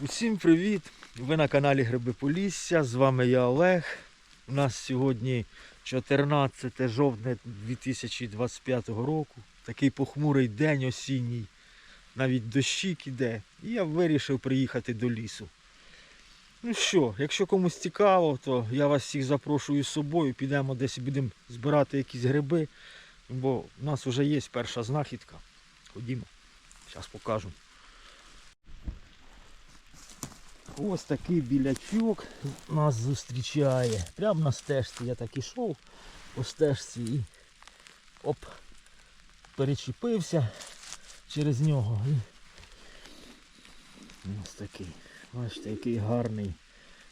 Усім привіт! Ви на каналі Гриби Полісся. З вами я Олег. У нас сьогодні 14 жовтня 2025 року. Такий похмурий день осінній. Навіть дощик іде. І я вирішив приїхати до лісу. Ну що, якщо комусь цікаво, то я вас всіх запрошую з собою. Підемо десь і будемо збирати якісь гриби. Бо в нас вже є перша знахідка. Ходімо, зараз покажу. Ось такий білячок нас зустрічає. Прямо на стежці я так ішов по стежці і оп, перечепився через нього. Ось такий. Бачите, який гарний,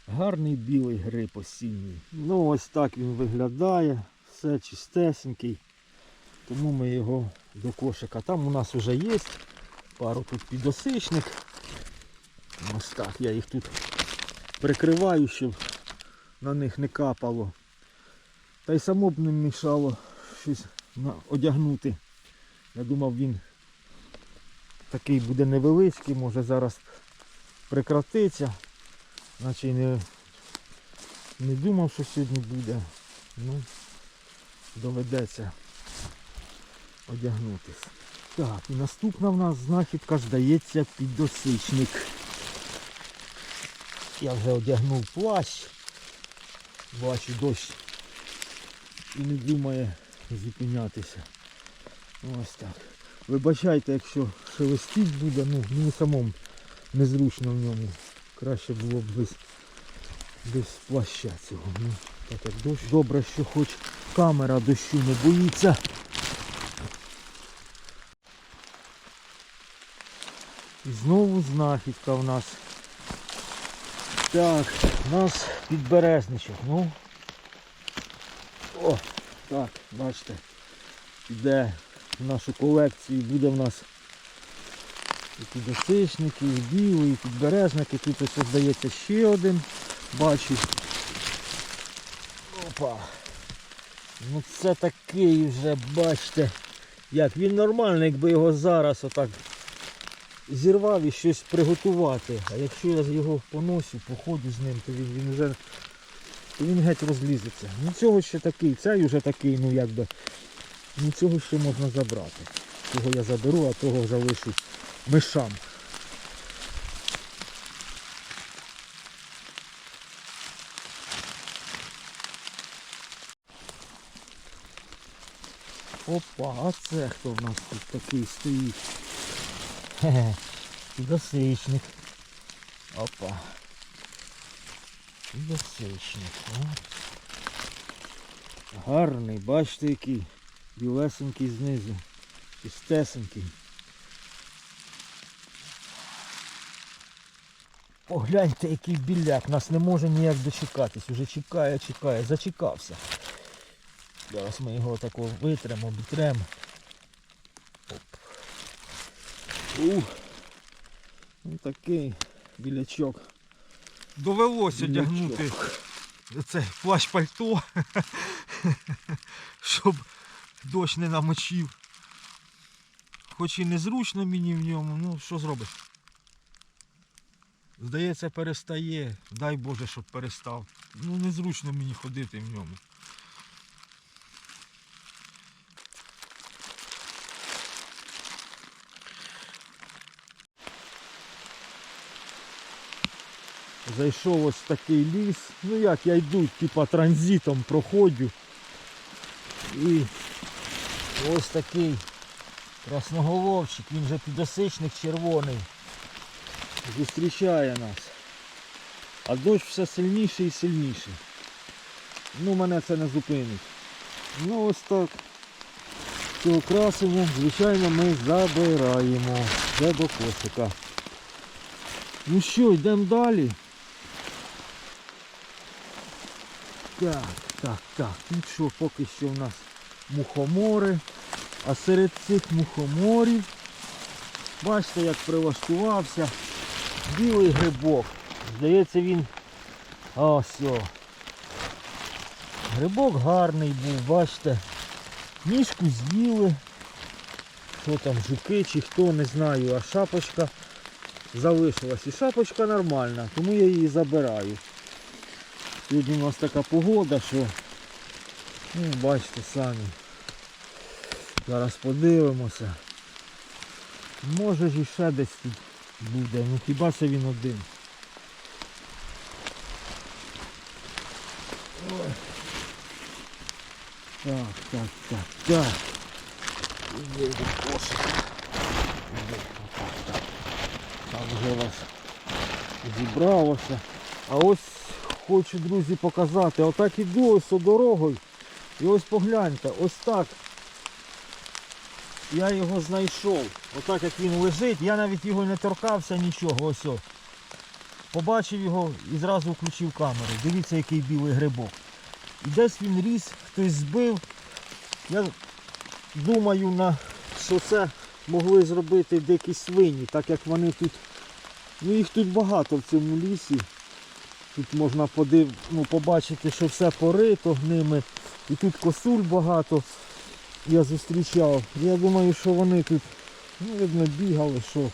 гарний білий гриб осінній. Ну ось так він виглядає. Все чистесенький. Тому ми його до кошика. Там у нас вже є пару тут підосичних. Ось я їх тут прикриваю, щоб на них не капало. Та й само б не мішало щось одягнути. Я думав він такий буде невеличкий, може зараз прекратиться. Наче не, не думав, що сьогодні буде. Ну, доведеться одягнутися. Так, і наступна в нас знахідка здається піддосичник. Я вже одягнув плащ. Бачу дощ. І не думає зупинятися. Ось так. Вибачайте, якщо шелестіть буде, ну мені самому незручно в ньому. Краще було б без, без плаща цього. Ну, так як дощ. Добре, що хоч камера дощу не боїться. І знову знахідка в нас. Так, у нас підберезничок. Ну. О, так, бачите. Іде в нашу колекцію, буде в нас і підосичники, і білий, і підберезники. Тут ось здається ще один. Бачу. Опа. Ну це такий вже, бачите, як він нормальний, якби його зараз отак зірвав і щось приготувати. А якщо я його поносю, походу з ним, то він, він вже він геть розлізеться. Цього ще такий, цей вже такий, ну якби. Цього ще можна забрати. Цього я заберу, а того залишу мишам. Опа, а це хто в нас тут такий стоїть? Хе-хе. Опа. Підосичник. Гарний, бачите який. Білесенький знизу. Чистесенький. Погляньте, який біляк, нас не може ніяк дочекатись. Уже чекає, чекає, зачекався. Зараз ми його тако витремо, обітремо. Оп. Ух. Ось такий білячок. Довелося Білячок. одягнути цей плащ пальто, щоб дощ не намочив. Хоч і незручно мені в ньому, ну що зробиш? Здається, перестає. Дай Боже, щоб перестав. Ну незручно мені ходити в ньому. Зайшов ось такий ліс. Ну як я йду, типа транзитом проходжу. І ось такий красноголовчик, він же підосичник червоний. Зустрічає нас. А дощ все сильніший і сильніший. Ну мене це не зупинить. Ну ось так. Цього красення, звичайно, ми забираємо. Вже до кошика. Ну що, йдемо далі. Так, так, так. Тут що, поки що в нас мухомори. А серед цих мухоморів, бачите, як прилаштувався білий грибок. Здається, він о. Грибок гарний був, бачите. Ніжку з'їли. Що там, жуки чи хто, не знаю, а шапочка залишилась. І шапочка нормальна, тому я її забираю. Сьогодні у нас така погода, що ну, бачите самі. Зараз подивимося. Може ж іще десь тут буде, ну хіба це він один. Ой. Так, так, так, так. Іди кошика. Іди, отак, так. Там вже вас зібралося. А ось хочу, друзі, показати. Отак іду ось дорогою. І ось погляньте, ось так. Я його знайшов. Отак як він лежить, я навіть його не торкався, нічого. Ось. Побачив його і зразу включив камеру. Дивіться, який білий грибок. І десь він ріс, хтось збив. Я думаю, на, що це могли зробити дикі свині, так як вони тут. Ну їх тут багато в цьому лісі. Тут можна подив, ну, побачити, що все порито ними. І тут косуль багато я зустрічав. Я думаю, що вони тут, ну, видно, бігали, що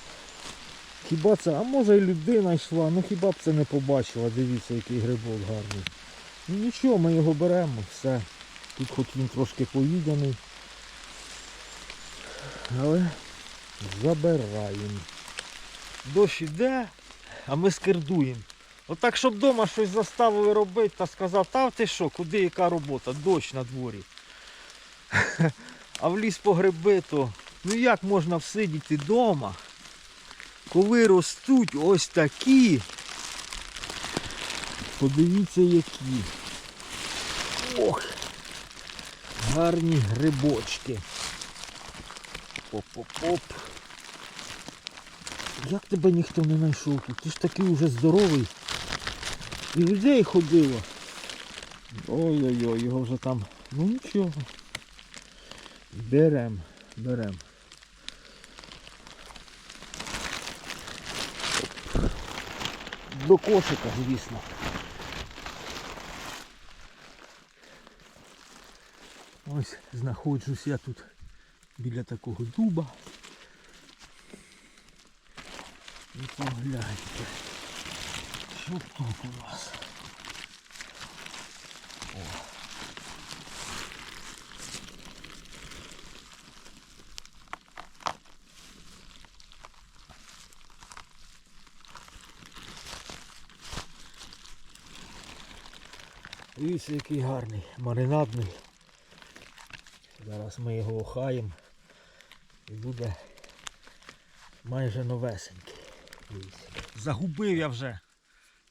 хіба це, а може і людина йшла, ну хіба б це не побачила, дивіться, який грибок гарний. Ну нічого, ми його беремо, все. Тут хоч він трошки поїдений. Але забираємо. Дощ іде, а ми скердуємо. Отак, щоб вдома щось заставили робити та сказав, та ти що, куди яка робота, дощ на дворі. А в ліс по гриби, то ну як можна всидіти вдома, коли ростуть ось такі. Подивіться які. Ох, гарні грибочки. Оп-оп-оп. Як тебе ніхто не знайшов тут? Ти ж такий уже здоровий. І людей ходило. Ой-ой-ой, його вже там. Ну нічого. Берем, берем. До кошика, звісно. Ось знаходжусь я тут біля такого дуба. І погляньте, що тут у нас. О. Дивіться, який гарний, маринадний. Зараз ми його охаємо і буде майже новесенький. Загубив я вже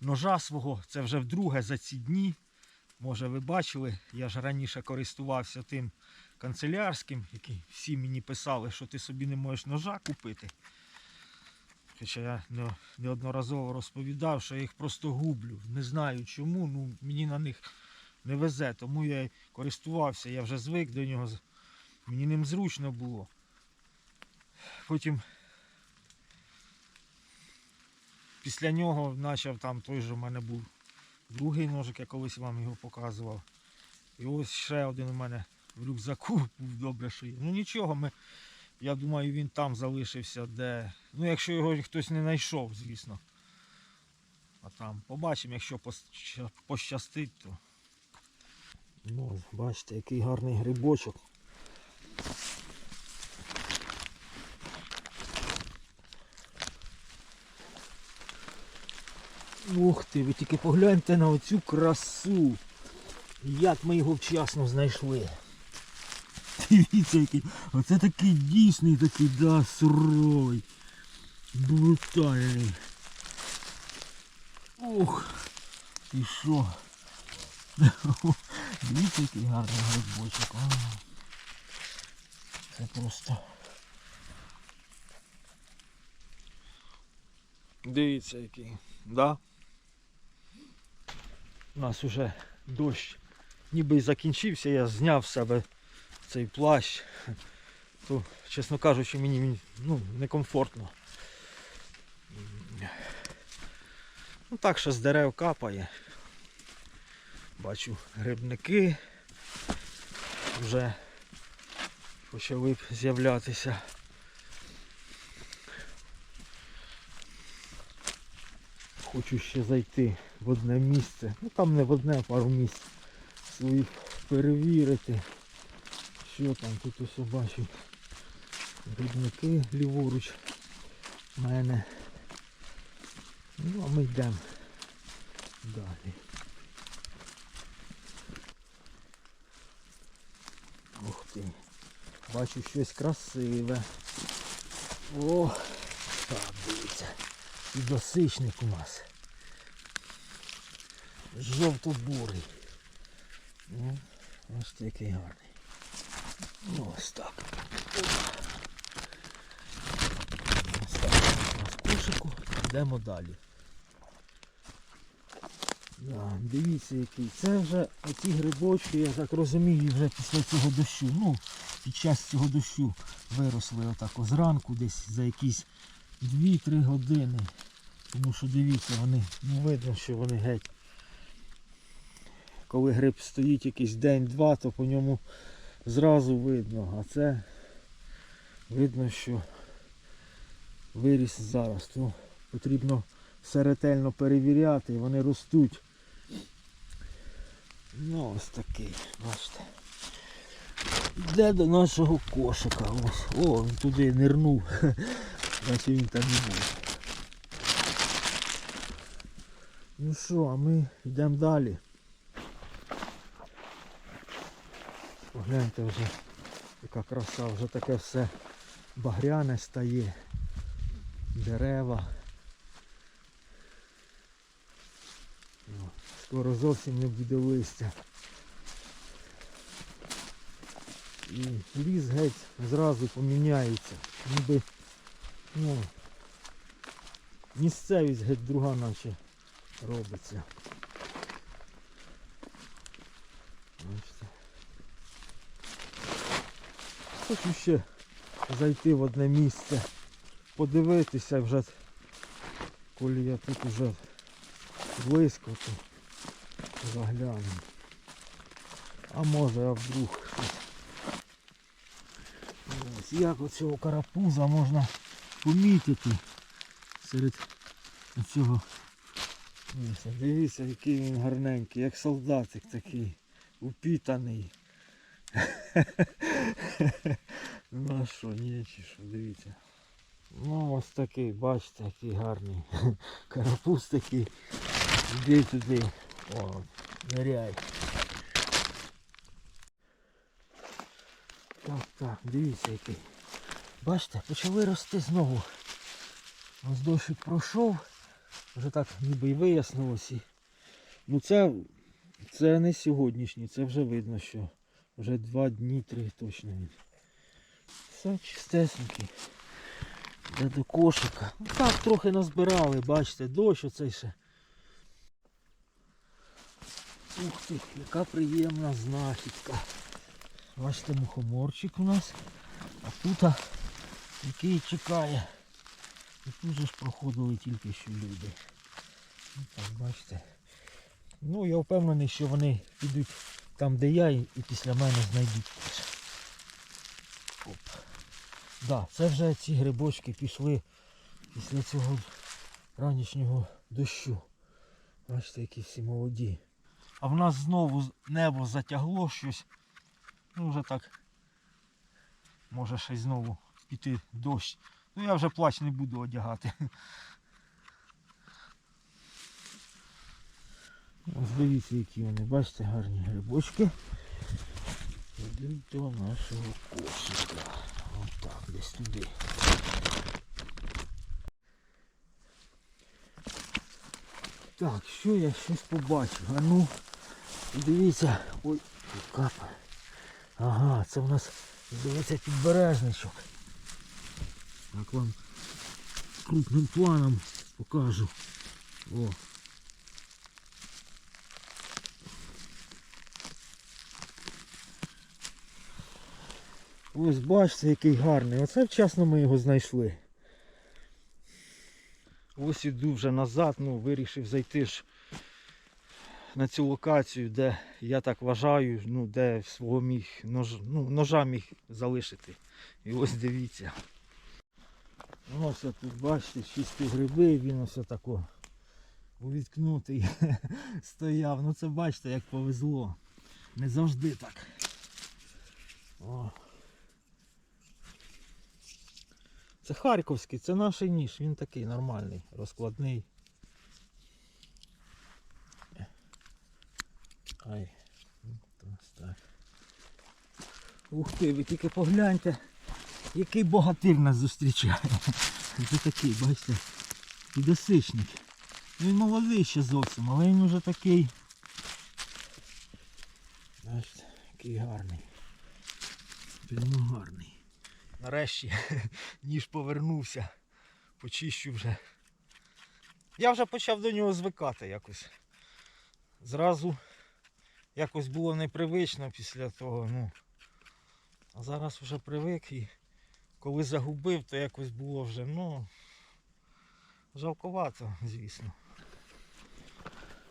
ножа свого, це вже вдруге за ці дні. Може ви бачили, я ж раніше користувався тим канцелярським, який всі мені писали, що ти собі не можеш ножа купити. Хоча я неодноразово розповідав, що я їх просто гублю. Не знаю чому, ну мені на них не везе, тому я користувався, я вже звик до нього. Мені ним зручно було. Потім після нього почав там той же в мене був другий ножик, я колись вам його показував. І ось ще один у мене в рюкзаку був добре, що є. Ну нічого, ми, я думаю, він там залишився, де. Ну, якщо його хтось не знайшов, звісно. А там побачимо, якщо пощастить, то. Ну, бачите, який гарний грибочок. Ух ти, ви тільки погляньте на оцю красу. Як ми його вчасно знайшли. Дивіться, який. Оце такий дійсний такий, да, суровий. Брутальний. Ух. І що? Дивіться, який гарний грибочок. Це просто. Дивіться який. Да? У нас уже дощ ніби й закінчився, я зняв з себе цей плащ. То, чесно кажучи, мені ну, некомфортно. Ну так що з дерев капає. Бачу грибники вже почали б з'являтися. Хочу ще зайти в одне місце. Ну там не в одне, а пару місць своїх перевірити. Що там тут усе бачу. Рибники ліворуч мене. Ну а ми йдемо далі. Ух ти. Бачу щось красиве. О, так, дивіться. І досичник у нас. Жовто-бурий. Ну, ось такий гарний. Ну, ось так. Ось так. У нас кошику. Йдемо далі. Да, дивіться який. Це вже оці грибочки, я так розумію, вже після цього дощу. Ну, під час цього дощу виросли отак зранку десь за якісь 2-3 години. Тому що дивіться, вони, ну видно, що вони геть. Коли гриб стоїть якийсь день-два, то по ньому зразу видно. А це видно, що виріс зараз. То потрібно все ретельно перевіряти, вони ростуть. Ну ось такий, бачите. Йде до нашого кошика. Ось. О, він туди нирнув. Значить він там не був. Ну що, а ми йдемо далі. Погляньте вже, яка краса, вже таке все багряне стає. Дерева. Скоро зовсім не буде листя. І ліс геть зразу поміняється. Ніби ну, місцевість геть друга наче робиться. Бачите. Хочу ще зайти в одне місце, подивитися вже, коли я тут уже близько, то загляну. А може а вдруг щось. Ось як оцього карапуза можна помітити серед цього. Дивіться, який він гарненький, як солдатик такий, упітаний. Ну що, ні, чи що, дивіться. Ну ось такий, бачите, який гарний. Карапуз такий. Іди туди. О, ниряй. Так, так, дивіться який. Бачите, почали рости знову. Ось дощик пройшов. Вже так ніби і вияснилось. Ну це, це не сьогоднішній, це вже видно, що вже два дні, три точно він. Все чистесенький. Де до кошика. Так трохи назбирали, бачите, дощ оцей ще. Ух ти, яка приємна знахідка. Бачите, мухоморчик у нас. А тут який чекає. І тут же ж проходили тільки що люди. Ну, так, бачите. Ну я впевнений, що вони підуть там, де я, і після мене знайдуть теж. Оп. Да, це вже ці грибочки пішли після цього ранішнього дощу. Бачите, які всі молоді. А в нас знову небо затягло щось. Ну вже так. Може ще знову піти дощ. Ну я вже плащ не буду одягати. Ось дивіться, які вони, бачите, гарні грибочки. Йдуть до нашого кошика. Отак, десь туди. Так, що я щось побачив? А ну, дивіться, ой, тут капає. Ага, це в нас, здається, підбережничок. Так вам крупним планом покажу. О. Ось бачите, який гарний. Оце вчасно ми його знайшли. Ось іду вже назад, ну вирішив зайти ж на цю локацію, де я так вважаю, ну де свого міг нож, ну, ножа міг залишити. І ось дивіться. Ну, ось тут бачите, чисті гриби, він ось тако увіткнутий стояв. Ну це бачите, як повезло. Не завжди так. О. Це Харківський, це наш ніж, він такий нормальний, розкладний. Ай. Ух ти, ви тільки погляньте, який богатир нас зустрічає. Це такий, бачите, підосичник. Він молодий ще зовсім, але він вже такий. Бачите, який гарний. Прямо гарний. Нарешті ніж повернувся. Почищу вже. Я вже почав до нього звикати якось. Зразу якось було непривично після того. ну. А зараз вже привик і коли загубив, то якось було вже, ну, жалковато, звісно.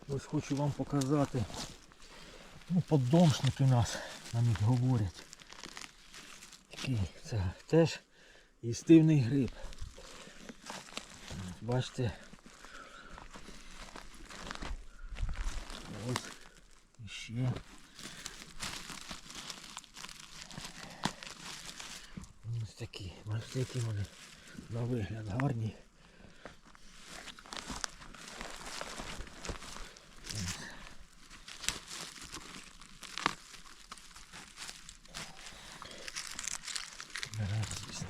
Ось хочу вам показати. Ну, поддомшники нас навіть говорять. Такий, це теж їстивний гриб. Бачите. Ось ще. Ось такі, бачите, які вони на вигляд гарні.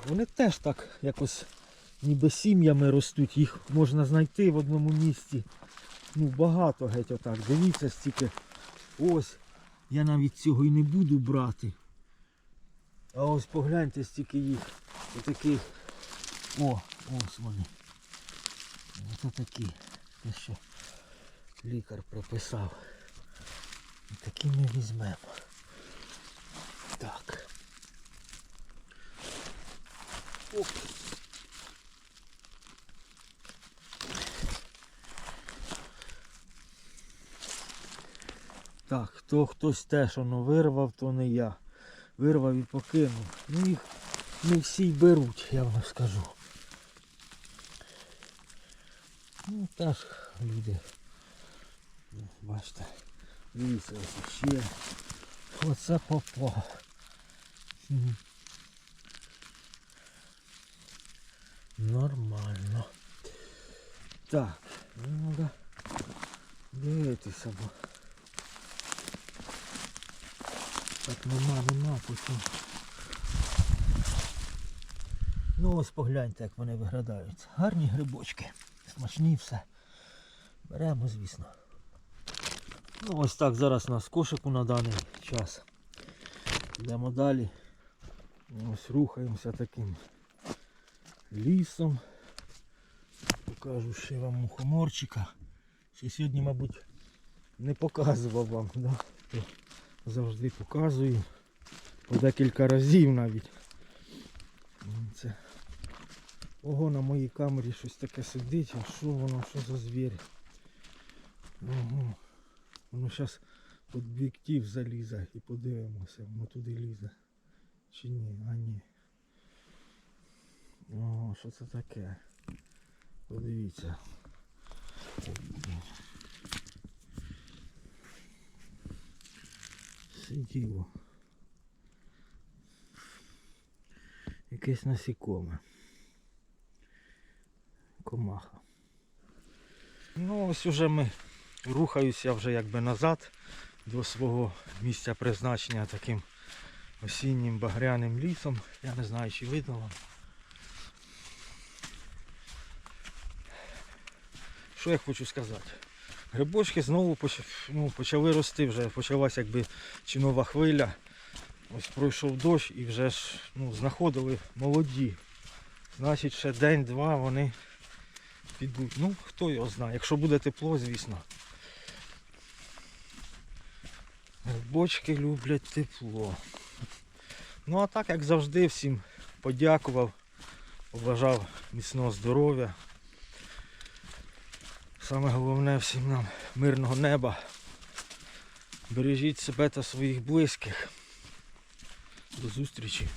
Вони теж так якось ніби сім'ями ростуть, їх можна знайти в одному місці. Ну багато геть отак. Дивіться стільки. Ось. Я навіть цього і не буду брати. А ось погляньте стільки їх. Отаких. О, ось вони. Ось такі. Те, що лікар прописав. Такі ми візьмемо. Так. Оп. Так, то хтось теж воно вирвав, то не я. Вирвав і покинув. Ну їх не всі й беруть, я вам скажу. Ну теж люди. Ну, Бачите. Дивіться, ось ще. Оце попав. Нормально. Так, ну треба дивитися, бо так нема, нема потім. Ну ось погляньте, як вони виглядають. Гарні грибочки. Смачні все. Беремо, звісно. Ну ось так зараз у нас кошику на даний час. Йдемо далі. Ось рухаємося таким лісом. Покажу ще вам мухоморчика. Ще сьогодні, мабуть, не показував вам, да? То завжди показую. По декілька разів навіть. Це. Ого, на моїй камері щось таке сидить, а що воно, що за звір? Ого. Воно зараз під об'єктив залізе і подивимося, воно туди лізе. Чи ні? А ні. О, що це таке? Подивіться. Сиділо. Якесь насікоме. Комаха. Ну ось уже ми рухаюся вже якби назад до свого місця призначення таким осіннім багряним лісом. Я не знаю чи видно вам. Що я хочу сказати? Грибочки знову ну, почали рости, вже почалася якби чи нова хвиля. Ось пройшов дощ і вже ж ну, знаходили молоді. Значить ще день-два вони підуть. Ну, хто його знає. Якщо буде тепло, звісно. Грибочки люблять тепло. Ну а так, як завжди, всім подякував, побажав міцного здоров'я. Саме головне всім нам мирного неба. Бережіть себе та своїх близьких. До зустрічі.